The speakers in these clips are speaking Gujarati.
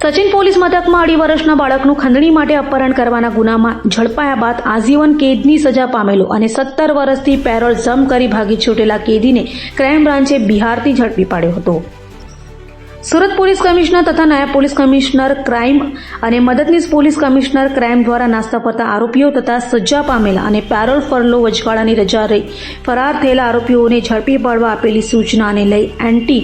સચિન પોલીસ મથકમાં અઢી વર્ષના બાળકનું ખંડણી માટે અપહરણ કરવાના ગુનામાં ઝડપાયા બાદ આજીવન કેદની સજા પામેલો અને સત્તર વર્ષથી પેરોલ જમ કરી ભાગી છૂટેલા કેદીને ક્રાઇમ બ્રાન્ચે બિહારથી ઝડપી પાડ્યો હતો. સુરત પોલીસ કમિશનર તથા નાયબ પોલીસ કમિશનર ક્રાઇમ અને મદદનીશ પોલીસ કમિશનર ક્રાઇમ દ્વારા નાસ્તા ફરતા આરોપીઓ તથા સજા પામેલા અને પેરોલ ફરલો વચગાળાની રજા રહી ફરાર થયેલા આરોપીઓને ઝડપી પાડવા આપેલી સૂચનાને લઈ એન્ટી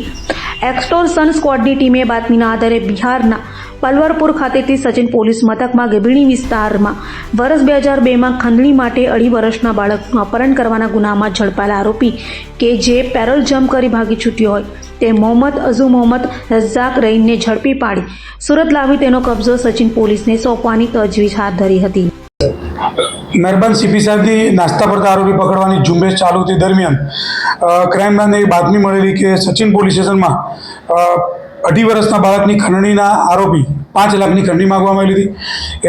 એક્સટોર્સન સ્ક્વોડની ટીમે બાતમીના આધારે બિહારના પલવરપુર ખાતેથી સચિન પોલીસ મથકમાં ગબીણી વિસ્તારમાં વર્ષ બે હજાર બેમાં ખંડણી માટે અઢી વર્ષના બાળકનું અપહરણ કરવાના ગુનામાં ઝડપાયેલા આરોપી કે જે પેરોલ જમ્પ કરી ભાગી છૂટ્યો હોય તે મોહમ્મદ અઝુ મોહમ્મદ રઝાક રહીમને ઝડપી પાડી સુરત લાવી તેનો કબજો સચિન પોલીસને સોંપવાની તજવીજ હાથ ધરી હતી. મહેરબાન સીપી સાહેબની નાસ્તા પડતા આરોપી પકડવાની ઝુંબેશ ચાલુ હતી દરમિયાન. ક્રાઇમ બ્રાન્ચને એક બાતમી મળેલી કે સચિન પોલીસ સ્ટેશનમાં અઢી વર્ષના બાળકની ખંડણીના આરોપી પાંચ લાખની ખંડણી માગવામાં આવી હતી.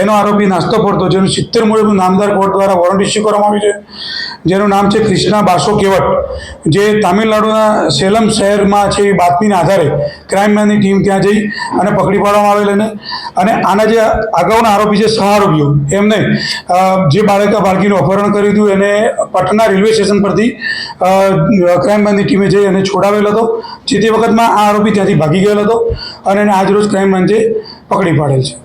એનો આરોપી નાસ્તો પડતો જેનું સિત્તેર મુજબ નામદાર કોર્ટ દ્વારા વોરંટ ઇસ્યુ કરવામાં આવ્યું છે. જેનું નામ છે ક્રિષ્ના બાસો કેવટ. જે તામિલનાડુના સેલમ શહેરમાં છે એ બાતમીના આધારે ક્રાઇમ બ્રાન્ચની ટીમ ત્યાં જઈ અને પકડી પાડવામાં આવેલ એને અને આના જે અગાઉના આરોપી છે સહ આરોપીઓ, એમને જે બાળકા બાળકીનું અપહરણ કર્યું હતું, એને પટના રેલવે સ્ટેશન પરથી ક્રાઇમબ્રાન્ચની ક્રાઇમ ટીમે જઈ અને છોડાવેલ હતો. જે તે વખતમાં આ આરોપી ત્યાંથી ભાગી ગયેલો હતો અને એને આજરોજ ક્રાઇમ બ્રાન્ચે પકડી પાડે છે.